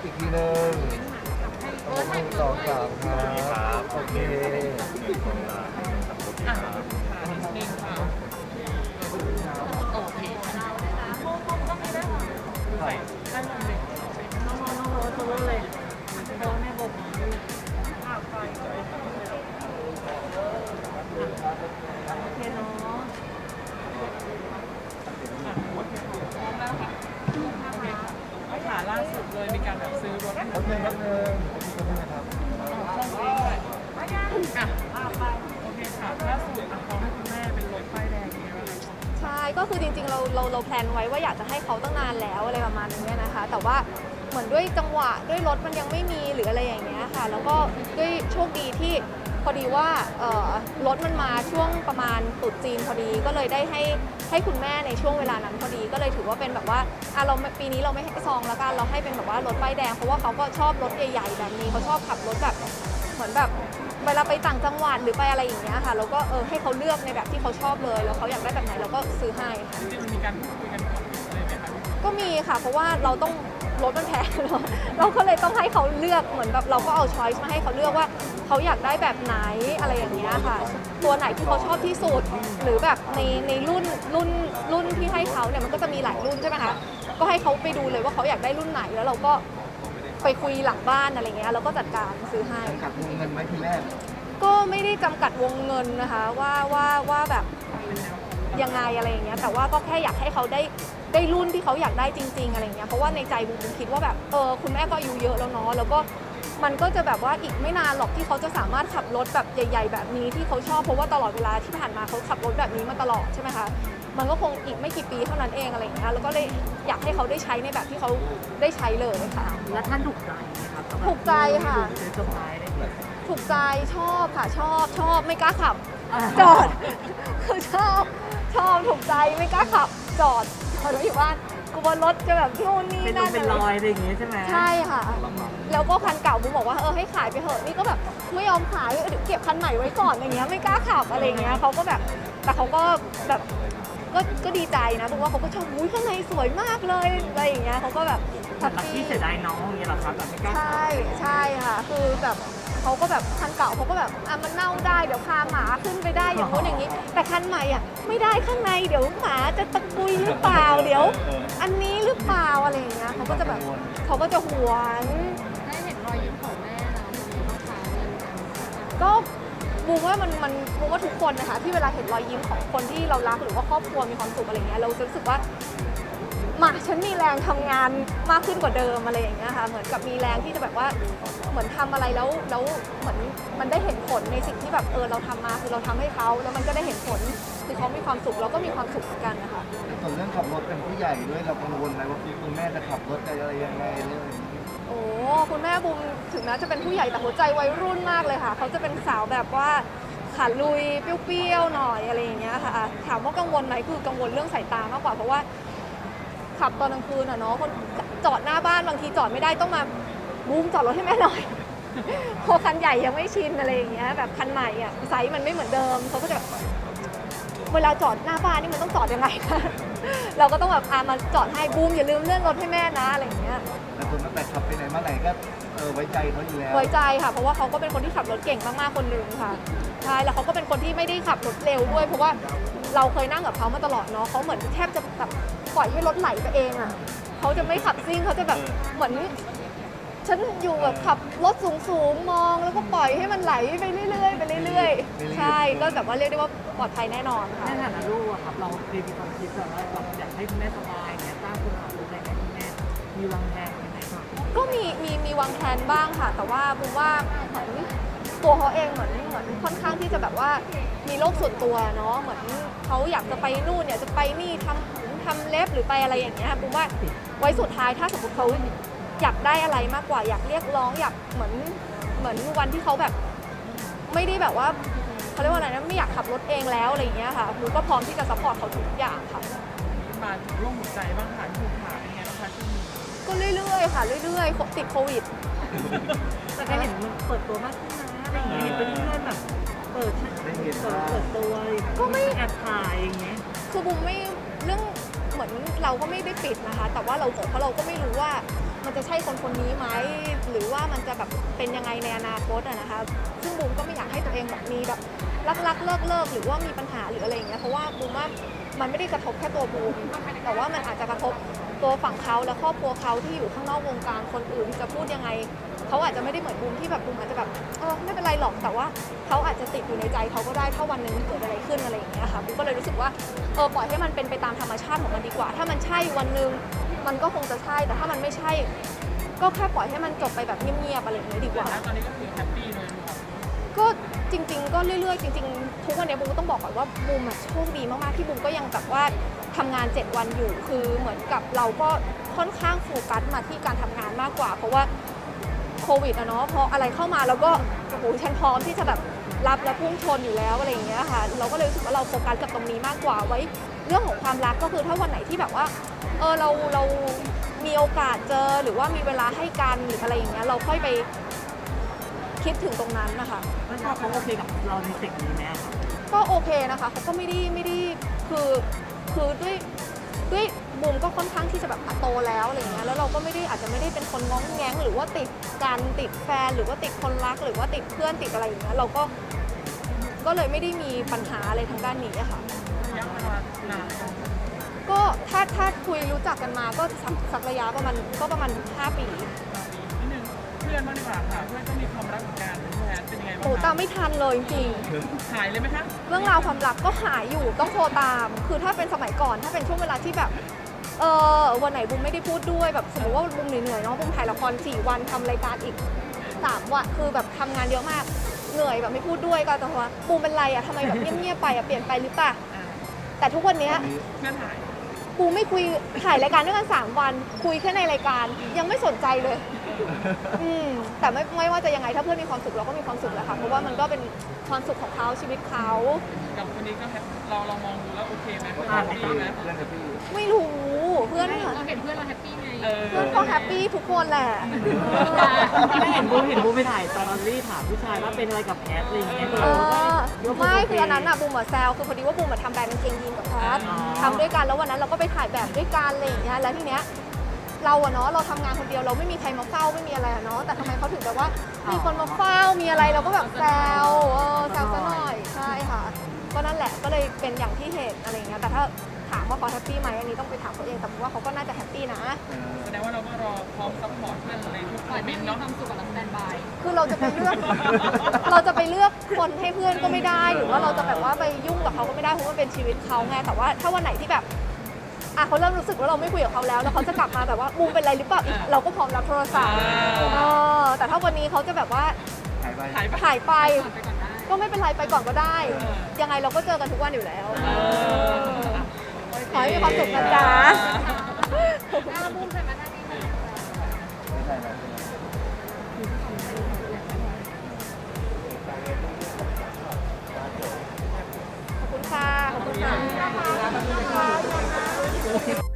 อีกทีหนึ่งหนึ่งสองสามครับโอเคอะหนึ่งค่ะโอเคใส่ด้านบนเลยน้องๆน้องโรสตัวเลย คือจริงๆเราเราเราแพลนไว้ว่าอยากจะให้เขาตั้งนานแล้วอะไรประมาณนี้นะคะ แต่ว่าเหมือนด้วยจังหวะด้วยรถมันยังไม่มีหรืออะไรอย่างเงี้ยค่ะ แล้วก็ด้วยโชคดีที่พอดีว่าเอ่อรถมันมาช่วงประมาณตรุษจีนพอดีก็เลยได้ให้ให้คุณแม่ในช่วงเวลานั้นพอดีก็เลยถือว่าเป็นแบบว่าอะเราปีนี้เราไม่ให้ซองแล้วกันเราให้เป็นแบบว่ารถป้ายแดงเพราะว่าเขาก็ชอบรถใหญ่ๆแบบนี้เขาชอบขับรถแบบเหมือนแบบ เวลาไปต่างจังหวัดหรือไปอะไรอย่างเงี้ยค่ะเราก็เออให้เขาเลือกในแบบที่เขาชอบเลย แล้วเขาอยากได้แบบไหนเราก็ซื้อให้ค่ะจริงๆมันมีการพูดคุยกันก่อนเลยไหมคะก็มีค่ะ เพราะว่าเราต้องรถมันแพงเนอะเราก็เลยต้องให้เขาเลือกเหมือนแบบเราก็เอาช้อยส์มาให้เขาเลือกว่าเขาอยากได้แบบไหนอะไรอย่างเงี้ยค่ะ ตัวไหนที่เขาชอบที่สุด หรือแบบในในรุ่นรุ่นรุ่นที่ให้เขาเนี่ยมันก็จะมีหลายรุ่นใช่ไหมคะก็ให้เขาไปดูเลยว่าเขาอยากได้รุ่นไหนแล้วเราก็ ไปคุยหลังบ้านอะไรเงี้ยแล้วก็จัดการซื้อให้จำกัดวงเงินไหมทีแรกก็ไม่ได้จำกัดวงเงินนะคะว่าว่าว่าแบบยังไงอะไรอย่างเงี้ยแต่ว่าก็แค่อยากให้เขาได้ได้รุ่นที่เขาอยากได้จริง ๆ อะไรอย่างเงี้ยเพราะว่าในใจบุ๋มคิดว่าแบบเออคุณแม่ก็อายุเยอะแล้วเนาะแล้วก็มันก็จะแบบว่าอีกไม่นานหรอกที่เขาจะสามารถขับรถแบบใหญ่ ๆ แบบนี้ที่เขาชอบเพราะว่าตลอดเวลาที่ผ่านมาเขาขับรถแบบนี้มาตลอดใช่ไหมคะ มันก็คงอีกไม่กี่ปีเท่านั้นเองอะไรอย่างเงี้ยแล้วก็เลยอยากให้เขาได้ใช้ในแบบที่เขาได้ใช้เลยค่ะ แล้วท่านถูกใจไหมครับสำหรับถูกใจค่ะ ซื้อเซอร์ไพรส์ได้ไหมถูกใจชอบค่ะชอบชอบไม่กล้าขับ จอด คือชอบชอบถูกใจไม่กล้าขับ จอดพอรู้อยู่ว่านกลัวรถจะแบบนู่นนี่เป็นนั่นเป็นรอยอะไรอย่างงี้ใช่ไหมใช่ค่ะ แล้วก็คันเก่าบุมบอกว่าเออให้ขายไปเถอะนี่ก็แบบไม่ยอมขายเออเดี๋ยวเก็บคันใหม่ไว้ก่อนอย่างเงี้ยไม่กล้าขับอะไรอย่างเงี้ยเขาก็แบบแต่เขาก็แบบ ก็ก็ดีใจนะเพราะว่าเขาก็ชอบอุ้ยข้างในสวยมากเลยอะไรอย่างเงี้ยเขาก็แบบเหมือนลักกี้เสียดายน้องอย่างเงี้ยเหรอครับแบบไม่กล้าใช่ใช่ค่ะ คือแบบเขาก็แบบคันเก่าเขาก็แบบอะมันเน่าได้เดี๋ยวพาหมาขึ้นไปได้อย่างโน้นอย่างนี้ แต่คันใหม่อะไม่ได้ข้างในเดี๋ยวหมาจะตะกุยหรือเปล่าเดี๋ยว อันนี้หรือเปล่าอะไรอย่างเงี้ยเขาก็จะแบบเขาก็จะหวงได้เห็นรอยยิ้มของแม่แล้วเป็นยังไงบ้างคะเรื่องการก็ บูมว่ามันมันบูมว่าทุกคนนะคะที่เวลาเห็นรอยยิ้มของคนที่เรารักหรือว่าครอบครัวมีความสุขอะไรเงี้ยเราจะรู้สึกว่ามาฉันมีแรงทำงานมากขึ้นกว่าเดิมอะไรอย่างเงี้ยค่ะเหมือนกับมีแรงที่จะแบบว่าเหมือนทำอะไรแล้วแล้วเหมือนมันได้เห็นผลในสิ่งที่แบบเออเราทำมาคือเราทำให้เขาแล้วมันก็ได้เห็นผลคือเขามีความสุขเราก็มีความสุขเหมือนกันนะคะส่วนเรื่องขับรถเป็นผู้ใหญ่ด้วยเรากังวลไหมว่าคุณแม่จะขับรถจะอะไรยังไงเรื่อง อย่างนี้โอ้คุณแม่บุมถึงแม้จะเป็นผู้ใหญ่แต่หัวใจวัยรุ่นมากเลยค่ะ เขาจะเป็นสาวแบบว่าขาลุยเปรี้ยวๆหน่อยอะไรอย่างเงี้ยค่ะถามว่ากังวลไหมคือกังวลเรื่องสายตามากกว่าเพราะว่าขับตอนกลางคืนอะเนาะคนจอดหน้าบ้านบางทีจอดไม่ได้ต้องมาบูมจอดรถให้แม่หน่อยเพราะคันใหญ่ยังไม่ชินอะไรอย่างเงี้ยแบบคันใหม่อะไซส์มันไม่เหมือนเดิมเขาก็จะเวลาจอดหน้าบ้านนี่มันต้องจอดยังไงนะ เราก็ต้องแบบอามาจอดให้บูมอย่าลืมเลื่อนรถให้แม่นะอะไรอย่างเงี้ยแต่คนตั้งแต่ขับไปไหนมาไหนก็เออไว้ใจเขาอยู่แล้วไว้ใจค่ะ เพราะว่าเขาก็เป็นคนที่ขับรถเก่งมากๆคนหนึ่งค่ะใช่แล้วเขาก็เป็นคนที่ไม่ได้ขับรถเร็วด้วย เพราะว่าเราเคยนั่งกับเขามาตลอดเนาะเขาเหมือนแทบจะแบบปล่อยให้รถไหลไปเองอะเขาจะไม่ขับซิ่งเขาจะแบบเหมือนฉันอยู่แบบขับรถสูงๆมองแล้วก็ปล่อยให้มันไหลไปเรื่อยๆไปเรื่อยๆ ใช่ก็แบบว่าเรียกได้ว่าปลอดภัยแน่นอนค่ะ ในฐานะลูกอะครับเราเคยมีความคิดแบบว่าแบบอยากให้คุณแม่สบายอย่างเงี้ยสร้างคุณภาพอะไรให้คุณแม่มีวางแผนยังไงบ้างก็มีมีมีวางแผนบ้างค่ะ แต่ว่าบุมว่าเหมือนตัวเขาเองเหมือนเหมือนค่อนข้างที่จะแบบว่ามีโลกส่วนตัวเนาะเหมือนเขาอยากจะไปนู่นเนี่ยจะไปนี่ทำผมทำเล็บหรือไปอะไรอย่างเงี้ยบุมว่าไว้สุดท้ายถ้าสมมติเขาอยากได้อะไรมากกว่าอยากเรียกร้องอยากเหมือนเหมือนวันที่เขาแบบ ไม่ได้แบบว่าเขาเรียกว่าอะไรนะไม่อยากขับรถเองแล้วอะไรอย่างเงี้ยค่ะบุมก็พร้อมที่จะซัพพอร์ตเขาทุกอย่างค่ะ มาถึงร่วงหัวใจบ้างค่ะที่ถูกขาเป็นไงบ้างคะช่วงนี้ก็เรื่อยๆ ค่ะเรื่อยๆติดโควิด แต่ก็เห็นมันเปิดตัวมากขึ้นนะอะไรอย่างเงี้ยเห็นเป็นเพื่อนแบบเปิดได้เห็นเปิดว่าเปิดตัวก็ไม่ แอบถ่ายอย่างเงี้ยคือบุมไม่เรื่องเหมือนเราก็ไม่ได้ปิดนะคะ แต่ว่าเราเพราะเราก็ไม่รู้ว่า มันจะใช่คนคนนี้ไหมหรือว่ามันจะแบบเป็นยังไงในอนาคตอะนะคะ ซึ่งบูมก็ไม่อยากให้ตัวเองแบบมีแบบรักๆเลิกเลิกหรือว่ามีปัญหาหรืออะไรอย่างเงี้ยเพราะว่าบูมว่ามันไม่ได้กระทบแค่ตัวบูมแต่ว่ามันอาจจะกระทบตัวฝั่งเขาและครอบครัวเขาที่อยู่ข้างนอกวงการคนอื่นจะพูดยังไงเขาอาจจะไม่ได้เหมือนบูมที่แบบบูมอาจจะแบบเออไม่เป็นไรหรอกแต่ว่าเขาอาจจะติดอยู่ในใจเขาก็ได้ถ้าวันหนึ่งมันเกิดอะไรขึ้นอะไรอย่างเงี้ยค่ะบูมก็เลยรู้สึกว่าเออปล่อยให้มันเป็นไปตามธรรมชาติของมันดีกว่า ถ้ามันใช่วันหนึ่ง มันก็คงจะใช่แต่ถ้ามันไม่ใช่ ก็แค่ปล่อยให้มันจบไปแบบเงียบๆอะไรอย่างเงี้ยดีกว่า ตอนนี้ก็คือแฮปปี้เลยครับก็จริง ๆ ก็เรื่อยๆจริงๆทุกวันนี้บูมก็ต้องบอกก่อนว่าบูมอะโชคดีมากๆที่บูมก็ยังแบบว่าทำงาน 7 วันอยู่ คือเหมือนกับเราก็ค่อนข้างโฟกัสมาที่การทำงานมากกว่า เพราะว่าโควิดอะเนาะพออะไรเข้ามาเราก็โอ้โหฉันพร้อมที่จะแบบรับและพุ่งชนอยู่แล้วอะไรอย่างเงี้ยค่ะ เราก็เลยรู้สึกว่าเราโฟกัสกับตรงนี้มากกว่าไว้ เรื่องของความรักก็คือถ้าวันไหนที่แบบว่า เออเราเรามีโอกาสเจอหรือว่ามีเวลาให้กันหรืออะไรอย่างเงี้ยเราค่อยไปคิดถึงตรงนั้นนะคะ แล้วชอบเขาโอเคกับเราในสิ่งนี้ไหมครับก็โอเคนะคะเขาก็ไม่ได้ไม่ได้คือคือด้วยด้วยบูมก็ค่อนข้างที่จะแบบโตแล้วอะไรอย่างเงี้ยแล้วเราก็ไม่ได้อาจจะไม่ได้เป็นคนง้องแง้ง หรือว่าติดการติดแฟนหรือว่าติดคนรัก หรือว่าติดเพื่อนติดอะไรอย่างเงี้ยเราก็ก็เลยไม่ได้มีปัญหาอะไรทางด้านนี้อะค่ะ ระยะเวลานาน ก็ถ้าถ้าคุยรู้จักกันมาก็สักสักระยะประมาณก็ประมาณ 5 ปีนิดนึงเพื่อนบ้างดีกว่าค่ะเพื่อนก็มีความรักเหมือนกันแพนเป็นยังไงบ้างโอ้ตามไม่ทันเลยจริงหายเลยไหมคะๆเรื่องราวความรักก็หายอยู่ต้องโทรตาม คือถ้าเป็นสมัยก่อนถ้าเป็นช่วงเวลาที่แบบเออวันไหนบุมไม่ได้พูดด้วยแบบสมมติว่าบุมเหนื่อยๆเนาะบุมถ่ายละคร4วันทำรายการอีก3วันคือแบบทำงานเยอะมากเหนื่อยแบบไม่พูดด้วยก็จะว่าบุมเป็นไรอะทำไมแบบเงียบๆไปอะเปลี่ยนไปหรือเปล่า อ่าแต่ทุกวันเนี้ย เพื่อนหาย ปูไม่คุยถ่ายรายการด้วยกันสามวัน คุยแค่ในรายการ ยังไม่สนใจเลย อืมแต่ไม่ไม่ว่าจะยังไงถ้าเพื่อนมีความสุขเราก็มีความสุขแหละค่ะเพราะว่ามันก็เป็นความสุขของเขาชีวิตเขากับคนนี้ก็แฮปเราเรามองดูแล้วโอเคไหมเพื่อนแฮแฮปปปี้ปี้ไหมเพื่อนแฮปปี้ไม่รู้เพื่อนเราเห็นเพื่อนเราแฮปปี้ไงเออเพื่อนเขาแฮปปี้ทุกคนแหละไม่เห็นบูมเห็นบูมไปถ่ายตอนรีถามผู้ชายว่าเป็นอะไรกับแพทอะไรอย่างเงี้ยเออ ไม่คืออันนั้นอะบูมอะแซวคือพอดีว่าบูมอะทำแบรนด์กางเกงยีนกับแพททำด้วยกันแล้ววันนั้นเราก็ไปถ่ายแบบด้วยกันอะไรอย่างเงี้ยแล้วทีเนี้ยเราอะเนาะเราทำงานคนเดียวเราไม่มีใครมาเฝ้าไม่มีอะไรอะเนาะแต่ทำไมเขาถึงแบบว่ามีคนมาเฝ้ามีอะไรเราก็แบบแซวเออแซวซะหน่อยใช่ค่ะ ก็นั่นแหละก็เลยเป็นอย่างที่เห็นอะไรอย่างเงี้ยแต่ถ้า ถามว่าเขาแฮปปี้ไหมอันนี้ต้องไปถามเขาเองแต่ผมว่าเขาก็น่าจะแฮปปี้นะ แสดงว่าเราก็รอพร้อมซัพพอร์ตเพื่อนในทุกปล่อยบิให้นมีเนาะความสุขกับเราสแตนบาย คือเราจะไปเลือก เราจะไปเลือกคนให้เพื่อนก็ไม่ได้ หรือว่าเราจะแบบว่าไปยุ่งกับเขาก็ไม่ได้เพราะมันเป็นชีวิตเขาไงแต่ว่าถ้าวันไหนที่แบบอะเขาเริ่มรู้สึกว่าเราไม่คุยกับเขาแล้วแล้วเขาจะกลับมาแบบว่าบูมเป็นไรหรือเปล่าอีกเราก็พร้อมรับโทรศัพท์เออแต่ถ้าวันนี้เขาจะแบบว่าหายไปหายไปหายไป ก่อนไปก่อนได้ ก็ไม่เป็นไรไปก่อนก็ได้ ยังไงเราก็เจอกันทุกวันอยู่แล้ว เออ ขอให้มีความสุขนะจ๊ะขอบคุณค่ะ ขอบคุณค่ะ